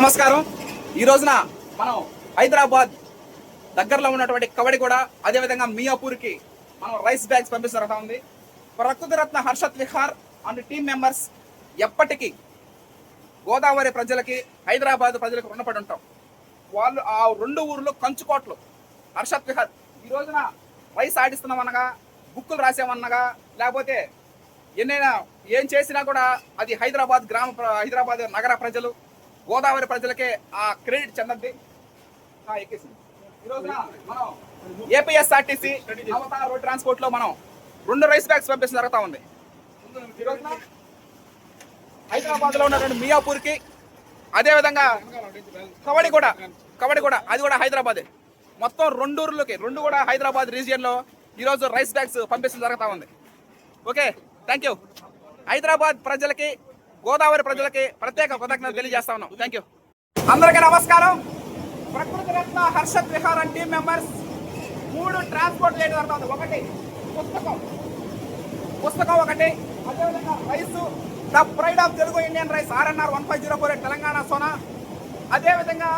నమస్కారం. ఈ రోజున మనం హైదరాబాద్ దగ్గరలో ఉన్నటువంటి కవడిగూడ అదేవిధంగా మియాపూర్కి మనం రైస్ బ్యాగ్స్ పంపిస్తున్నట్టు ఉంది. Prakruthi Ratna Harshath Vihar and team members ఎప్పటికీ గోదావరి ప్రజలకి హైదరాబాద్ ప్రజలకు రుణపడి ఉంటాం. వాళ్ళు ఆ రెండు ఊర్లు కంచుకోట్లు హర్షత్ విహార్. ఈ రోజున రైస్ ఆడిస్తున్నామనగా బుక్కులు రాసామన్నగా లేకపోతే ఎన్నైనా ఏం చేసినా కూడా అది హైదరాబాద్ గ్రామ హైదరాబాద్ నగర ప్రజలు గోదావరి ప్రజలకే ఆ క్రెడిట్ చెందండి. ఎక్కేసింది. ఈ రోజున మనం ఏపీఎస్ఆర్టీసీ అవతార రోడ్ ట్రాన్స్పోర్ట్లో మనం రెండు రైస్ బ్యాగ్స్ పంపిస్తూ జరుగుతా ఉంది. ఈ రోజున హైదరాబాద్లో ఉన్నటువంటి మియాపూర్కి అదే విధంగా కబడ్డీ కూడా కబడ్డీ కూడా అది కూడా హైదరాబాద్. మొత్తం రెండు ఊర్లకి రెండు కూడా హైదరాబాద్ రీజియన్లో ఈ రోజు రైస్ బ్యాగ్స్ పంపించడం జరుగుతా ఉంది. Okay thank you. హైదరాబాద్ ప్రజలకి గోదావరి ప్రజలకి ప్రత్యేక కృతజ్ఞతలు తెలియజేస్తా ఉన్నాం. థ్యాంక్ యూ అందరికీ నమస్కారం. Prakruthi Ratna Harshath Vihar and team members మూడు ట్రాన్స్పోర్ట్ చేయడం జరుగుతుంది ఒకటి పుస్తకం. పుస్తకం ఒకటి. అదేవిధంగా rice the pride of Telugu Indian rice RNR one five zero four eight Telangana Sona. అదేవిధంగా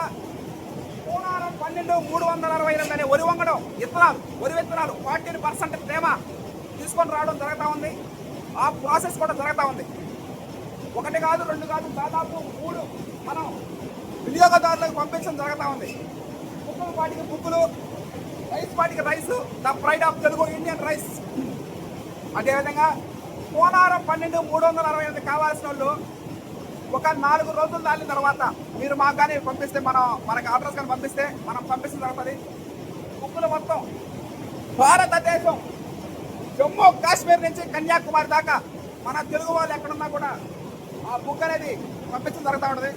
పూనారం పన్నెండు మూడు వందల అరవై ఎనిమిది అనే వరి వంగడం విత్తనాలు వరి విత్తనాలు ఫార్టీన్ పర్సెంట్ తేమ తీసుకొని రావడం జరుగుతూ ఉంది. ఆ ప్రాసెస్ కూడా జరుగుతూ ఉంది. ఒకటి కాదు రెండు కాదు దాదాపు మూడు మనం వినియోగదారులకు పంపించడం జరుగుతూ ఉంది. బుక్కులు పాటికి బుక్కులు రైస్ వాటికి rice the pride of Telugu Indian rice. అదేవిధంగా కోనారం పన్నెండు మూడు వందల అరవై ఎనిమిది కావాల్సిన వాళ్ళు ఒక నాలుగు రోజులు దాటిన తర్వాత మీరు మాకు కానీ పంపిస్తే మనం మనకి అడ్రస్ కానీ పంపిస్తే మనం పంపిస్తే జరుగుతుంది. బుక్కులు మొత్తం భారతదేశం జమ్మూ కాశ్మీర్ నుంచి కన్యాకుమారి దాకా మన తెలుగు వాళ్ళు ఎక్కడున్నా కూడా ఆ బుక్ అనేది పంపించడం జరుగుతూ ఉంటుంది.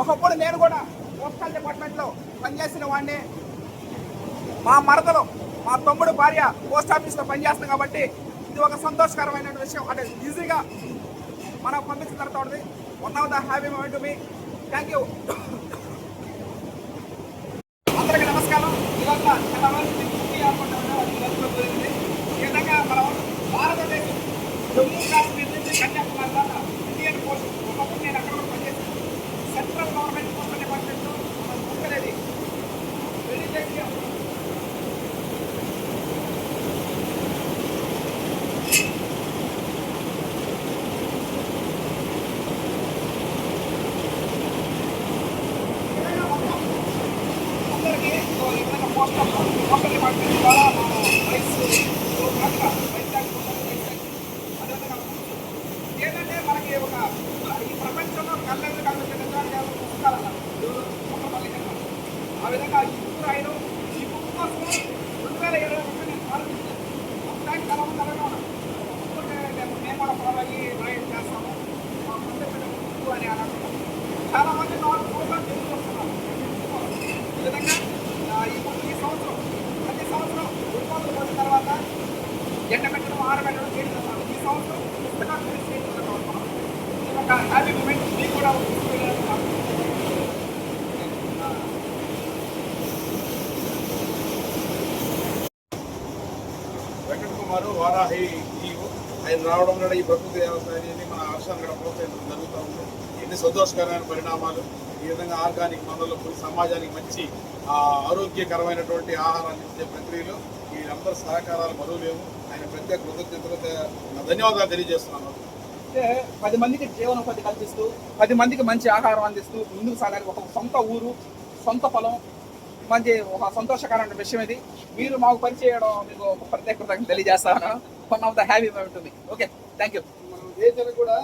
ఒకప్పుడు నేను కూడా పోస్టల్ డిపార్ట్మెంట్లో పనిచేసిన వాడిని. మా మరదలు మా తమ్ముడు భార్య పోస్ట్ ఆఫీస్లో పనిచేస్తుంది కాబట్టి ఇది ఒక సంతోషకరమైన విషయం. అంటే ఈజీగా మనం పంపించడం జరుగుతూ ఉంటుంది. One of the happy moment me thank you అందరికీ నమస్కారం ఇవాళ చాలా రోజులు మీకు కుకీ అనుకుంటాను అది జరుగుతూ పోయింది. ఈ విధంగా మనం భారతదేశం జమ్మూ కాశ్మీర్ నుంచి కన్యాకుమారి దాకా ఇండియన్ పోస్ట్ ఒకప్పుడు నేను అక్కడ కూడా పనిచేశాను సెంట్రల్ గవర్నమెంట్ పోస్టల్ డిపార్ట్మెంట్లో మనం బుక్ అనేది రెడీ చేసి అందరికీ ఏదైనా పోస్టల్ పోస్టల్ డిపార్ట్మెంట్ ద్వారా మనం రైస్ కాదుగా రైస్ ట్యాక్స్ రైస్ ట్యాక్స్ అదేవిధంగా ఏంటంటే మనకి ఒక ఈ ప్రపంచంలో కళ్ళెళ్ళు కనిపించే నిజాలు పుస్తకాలన్నారు ఒక మల్లికన్న ఆ విధంగా ఈ బుక్ ఈ బుక్ కోసం రెండు వేల ఇరవై ఒకటి నేను ప్రారంభించాను అప్పుడు చాలా మంది అలాగే మేము కూడా ఫాలో అయ్యి చేస్తాము. మా ముందు అని అలా చాలా మంది నాలుగు ప్రోగ్రామ్ తెలుగు ఈ విధంగా ఈ బుక్ ఈ సంవత్సరం ప్రతి సంవత్సరం ఉత్పత్తులు పోయిన తర్వాత ఎండబెట్టడం ఆరబెట్టడం చేయడం ఈ సంవత్సరం పుస్తకాలు చేసి చేయడం ఒక హ్యాపీ మూమెంట్ మీకు కూడా పుస్తకం ఇవ్వాలని నాకు ఆ, వెంకట కుమార్ వారాహి ఆయన రావడం కూడా ఈ ప్రకృతి వ్యవసాయాన్ని మన హర్షాన్ని కూడా ప్రోత్సహించడం జరుగుతూ ఉంది. ఎన్ని సంతోషకరమైన పరిణామాలు. ఈ విధంగా ఆర్గానిక్ మందులు సమాజానికి మంచి ఆరోగ్యకరమైనటువంటి ఆహారాన్ని ఇచ్చే ప్రక్రియలో వీరందరి సహకారాలు మరువు లేవు. ఆయన ప్రత్యేక కృతజ్ఞతలు ధన్యవాదాలు తెలియజేస్తున్నాను. అంటే పది మందికి జీవనోపాధి కల్పిస్తూ పది మందికి మంచి ఆహారం అందిస్తూ ముందుకు సాగాలి. ఒక సొంత ఊరు సొంత పొలం మంచి ఒక సంతోషకరమైన విషయం ఇది. మీరు మాకు పరిచయం మీకు ప్రత్యేకత ప్రత్యేక తెలియజేస్తాను. One of the happy moment ఉంది ఓకే థ్యాంక్ యూ కూడా